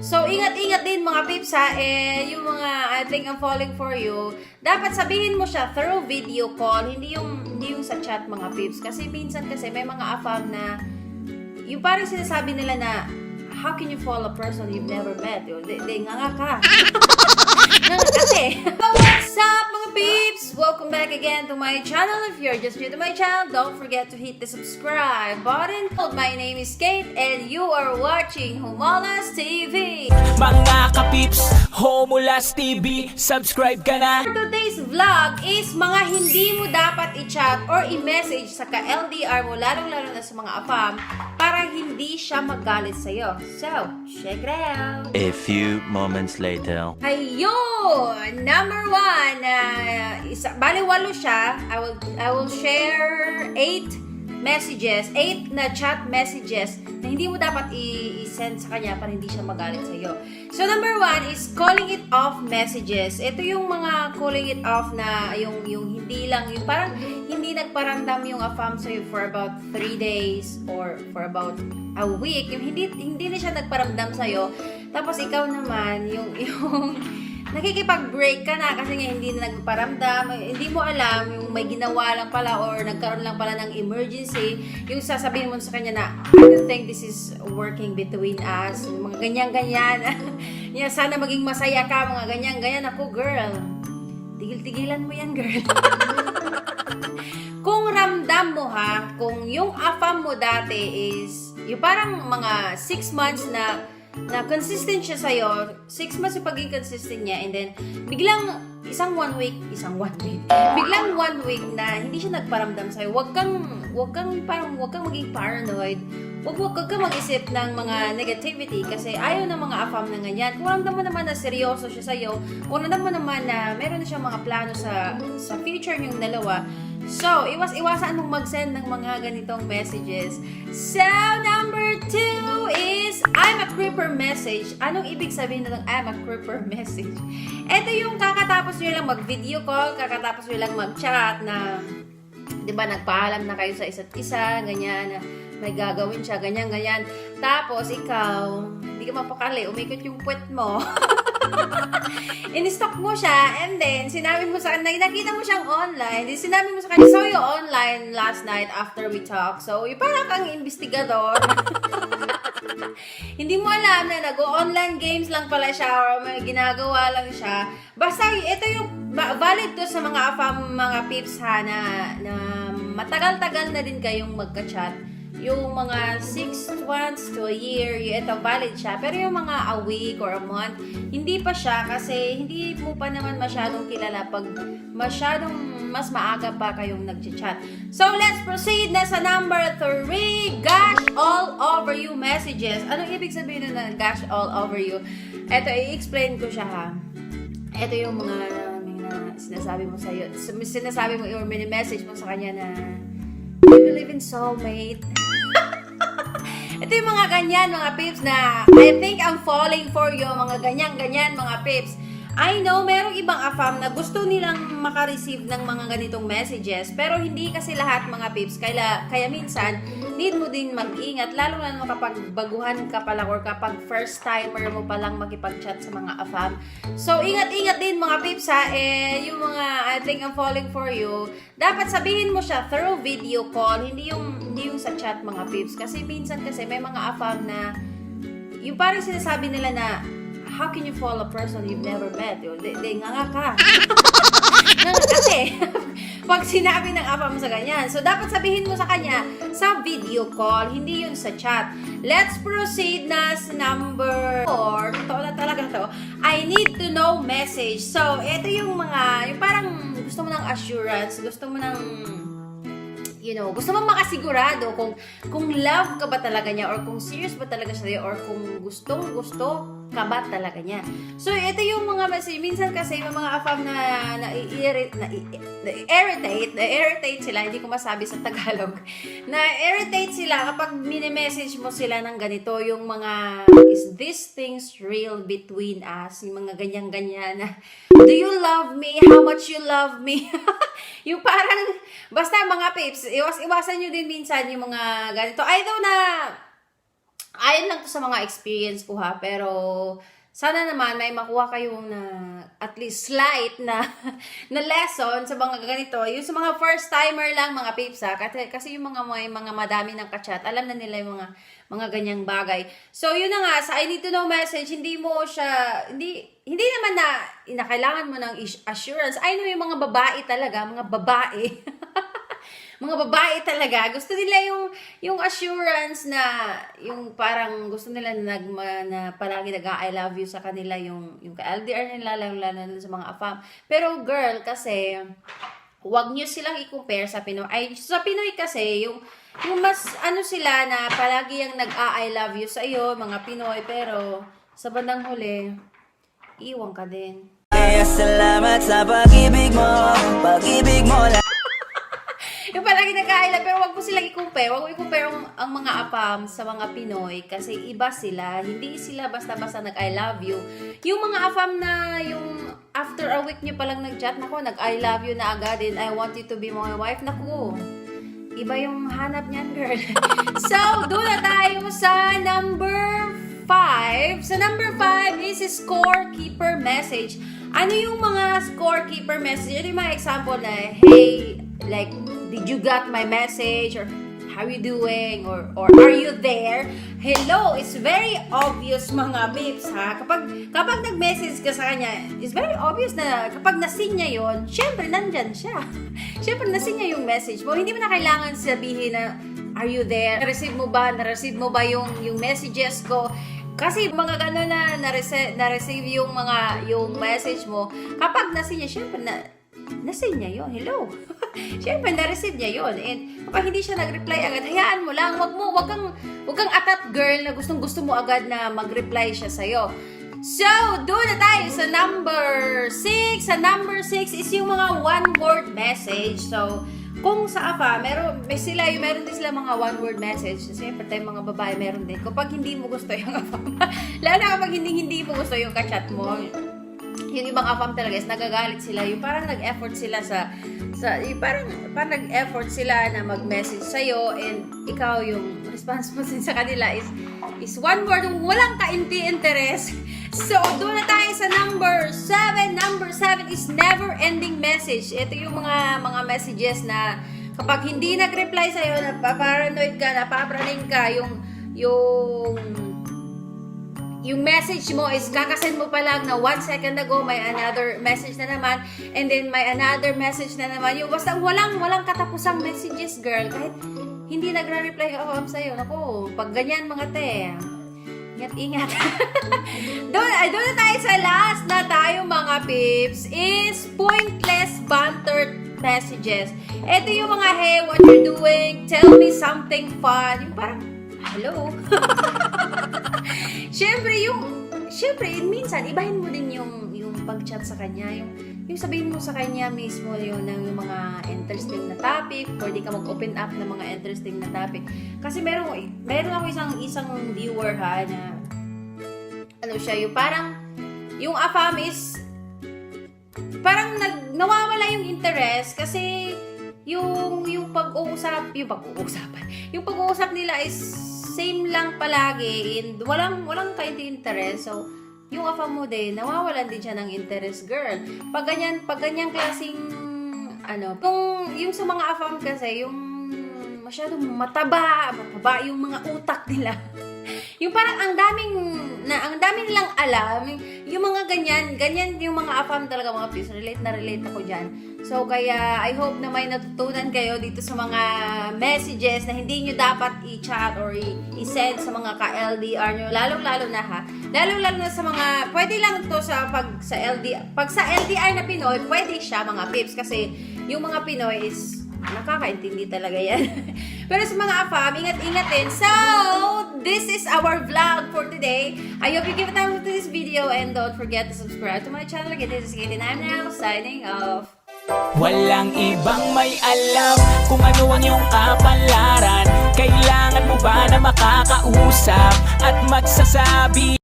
So, ingat-ingat din mga pips ha. Eh, yung mga I think I'm falling for you, dapat sabihin mo siya through video call, hindi yung, hindi yung sa chat mga pips. Kasi minsan kasi may mga afam na, yung parang sinasabi nila na, how can you fall a person you've never met? Yung, di, di nga nga ka. Welcome back again to my channel. If you're just new to my channel, don't forget to hit the subscribe button. My name is Kate and you are watching Humalas TV. Mga kapips, Homulas TV, subscribe ka na For today's vlog is mga hindi mo dapat i-chat or i-message sa ka-LDR mo, lalong-lalo na sa mga afam, para hindi siya magalit sa'yo. So, check it out! A few moments later. Ayun! Number one, uh, isa, bali walo siya. I will, I will share eight messages, eight na chat messages na hindi mo dapat i-send sa kanya para hindi siya magalit sa'yo. So, number one is calling it off messages. Ito yung mga calling it off na yung, yung hindi lang, yung parang hindi nagparamdam yung afam sa'yo for about three days or for about a week. Yung hindi, hindi na siya nagparamdam sa'yo. Tapos ikaw naman, yung, yung nakikipag-break ka na kasi nga hindi na nagparamdam, hindi mo alam yung may ginawa lang pala or nagkaroon lang pala ng emergency, yung sasabihin mo sa kanya na, I don't think this is working between us, mga ganyan-ganyan. yeah, sana maging masaya ka, mga ganyan-ganyan. Ako, girl, tigil-tigilan mo yan, girl. kung ramdam mo ha, kung yung afam mo dati is, yung parang mga 6 months na na consistent siya sa'yo, 6 months yung pagiging consistent niya, and then, biglang, isang one week, isang one week, biglang one week na hindi siya nagparamdam sa'yo, wag kang, wag kang, parang, wag kang maging paranoid, wag, wag, wag kang mag-isip ng mga negativity, kasi ayaw ng mga afam na ganyan. Kung ramdam mo naman na seryoso siya sa'yo, kung ramdam mo naman na meron na siyang mga plano sa, sa future niyong dalawa, So, iwas-iwasan mong mag-send ng mga ganitong messages. So, number two is I'm a creeper message. Anong ibig sabihin ng I'm a creeper message? Ito yung kakatapos nyo lang mag-video call, kakatapos nyo lang mag-chat na, di ba, nagpaalam na kayo sa isa't isa, ganyan, na may gagawin siya, ganyan, ganyan. Tapos, ikaw, hindi ka mapakali, umikot yung puwet mo. in-stock mo siya, and then, sinabi mo sa kanya, nakita mo siyang online, then sinabi mo sa kanya, saw you online last night after we talk. So, yung parang kang investigador. Hindi mo alam na nag-online games lang pala siya or may ginagawa lang siya. Basta, ito yung valid to sa mga afam, mga pips ha, na, na matagal-tagal na din kayong magka-chat yung mga 6 months to a year, ito valid siya. Pero yung mga a week or a month, hindi pa siya kasi hindi mo pa naman masyadong kilala pag masyadong mas maaga pa kayong nag-chat. So, let's proceed na sa number 3, gosh all over you messages. Anong ibig sabihin na gosh all over you? Ito, i-explain ko siya ha. Ito yung mga, mga sinasabi mo sa'yo. Sinasabi mo or mini-message mo sa kanya na I believe in soulmate. Ito yung mga ganyan, mga pips, na I think I'm falling for you, mga ganyan-ganyan, mga pips. I know, merong ibang afam na gusto nilang makareceive ng mga ganitong messages, pero hindi kasi lahat mga pips. Kaya, kaya minsan, need mo din mag-ingat, lalo na kapag baguhan ka pa lang or kapag first timer mo pa lang makipag-chat sa mga afam. So, ingat-ingat din mga pips ha, eh, yung mga I think I'm falling for you, dapat sabihin mo siya through video call, hindi yung, hindi yung sa chat mga pips. Kasi minsan kasi may mga afam na, yung parang sinasabi nila na, how can you fall a person you've never met? Yung, di, di nga nga ka. nga nga kasi, pag sinabi ng apa mo sa ganyan. So, dapat sabihin mo sa kanya sa video call, hindi yun sa chat. Let's proceed na sa number 4. Totoo na talaga to. I need to know message. So, ito yung mga, yung parang gusto mo ng assurance, gusto mo ng you know, gusto mo makasigurado kung kung love ka ba talaga niya or kung serious ba talaga siya or kung gustong gusto ka ba talaga niya. So, ito yung mga. Minsan kasi may mga afam na na-irritate, na, na, irritate, na irritate sila, hindi ko masabi sa Tagalog, na irritate sila kapag mini-message mo sila ng ganito, yung mga, is this things real between us? Yung mga ganyan-ganyan na, do you love me? How much you love me? yung parang, basta mga pips, iwas, iwasan nyo din minsan yung mga ganito. I know na, ayon lang to sa mga experience ko ha, pero sana naman may makuha kayong na at least slight na na lesson sa mga ganito. Yung sa mga first timer lang mga peeps ha, kasi, kasi yung mga may mga madami ng kachat, alam na nila yung mga mga ganyang bagay. So yun na nga sa I need to know message, hindi mo siya hindi hindi naman na inakailangan mo ng assurance. I know yung mga babae talaga, mga babae. mga babae talaga, gusto nila yung yung assurance na yung parang gusto nila na, nag, na palagi nag I love you sa kanila yung yung ka-LDR nila lalo lalo sa mga afam. Pero girl kasi wag niyo silang i-compare sa Pinoy. Ay, sa Pinoy kasi yung yung mas ano sila na palagi yung nag I love you sa iyo mga Pinoy pero sa bandang huli iwan ka din. Salamat sa pag-ibig mo Pag-ibig mo lang Palagi nagkaila, pero wag mo silang i-compare. Wag mo i-compare ang, ang mga apam sa mga Pinoy kasi iba sila. Hindi sila basta-basta nag-I love you. Yung mga apam na yung after a week nyo palang nag-chat, nako, nag-I love you na agad and I want you to be my wife. Naku, iba yung hanap niyan, girl. so, doon na tayo sa number 5. Sa number 5 is scorekeeper message. Ano yung mga scorekeeper message? Ano yung mga example na, hey, like, did you got my message? Or, how you doing? Or, or are you there? Hello, it's very obvious mga babes ha. Kapag, kapag nag-message ka sa kanya, it's very obvious na kapag nasin niya yon, syempre nandyan siya. syempre nasin niya yung message mo. Hindi mo na kailangan sabihin na, are you there? Na-receive mo ba? Na-receive mo ba yung, yung messages ko? Kasi mga gano'n na na-receive, na-receive yung mga yung message mo, kapag nasin niya, syempre na, nasin niya yon Hello. syempre na-receive niya yon And kapag hindi siya nag-reply agad, hayaan mo lang. Wag mo, wag kang, wag kang atat girl na gustong gusto mo agad na mag-reply siya sa'yo. So, doon na tayo sa number 6. Sa number 6 is yung mga one-word message. So, kung sa AFA, meron, may sila, yung meron din sila mga one-word message. Siyempre, tayo mga babae, meron din. Kapag hindi mo gusto yung AFA, lalo na kapag hindi, hindi mo gusto yung kachat mo, yung ibang afam talaga is nagagalit sila. Yung parang nag-effort sila sa, sa yung parang, parang nag-effort sila na mag-message sa'yo and ikaw yung response mo sa kanila is, is one word, walang kainti-interest. So, doon na tayo sa number 7. Number 7 is never-ending message. Ito yung mga mga messages na kapag hindi nag-reply sa'yo, napaparanoid ka, napapraning ka, yung, yung yung message mo is kakasend mo pa lang na one second ago may another message na naman and then may another message na naman. Yung basta walang walang katapusang messages girl. Kahit hindi nagre-reply ako sa'yo nako pag ganyan mga te. Ingat ingat. Doon doon na tayo sa last na tayo mga pips is pointless banter messages. Ito yung mga hey what you doing? Tell me something fun. Yung parang hello Siyempre, yung, siyempre, minsan, ibahin mo din yung, yung pag-chat sa kanya, yung, yung sabihin mo sa kanya mismo yun ng yung mga interesting na topic, pwede ka mag-open up ng mga interesting na topic. Kasi meron, meron ako isang, isang viewer ha, na, ano siya, yung parang, yung afam is, parang nag, nawawala yung interest kasi yung yung pag-uusap, yung pag-uusapan, yung pag-uusap nila is same lang palagi and walang walang kind interest. So, yung afa mo din, nawawalan din siya ng interest, girl. Pag ganyan, pag ganyang klaseng ano, yung, yung sa mga afam kasi, yung masyadong mataba, mataba yung mga utak nila. yung parang ang daming na ang dami nilang alam, yung mga ganyan, ganyan yung mga afam talaga mga please, relate na relate ako diyan. So kaya I hope na may natutunan kayo dito sa mga messages na hindi nyo dapat i-chat or i-send sa mga ka-LDR nyo, lalong-lalo na ha. Lalong-lalo na sa mga, pwede lang to sa pag sa LDR, pag sa LDR na Pinoy, pwede siya mga pips kasi yung mga Pinoy is nakakaintindi talaga yan. Pero sa mga afam, ingat-ingat din. So, this is our vlog for today. I hope you give a thumbs up to this video and don't forget to subscribe to my channel. Again, this is Katie and I'm now signing off. Walang ibang may alam kung ano ang iyong kapalaran Kailangan mo ba na makakausap at magsasabi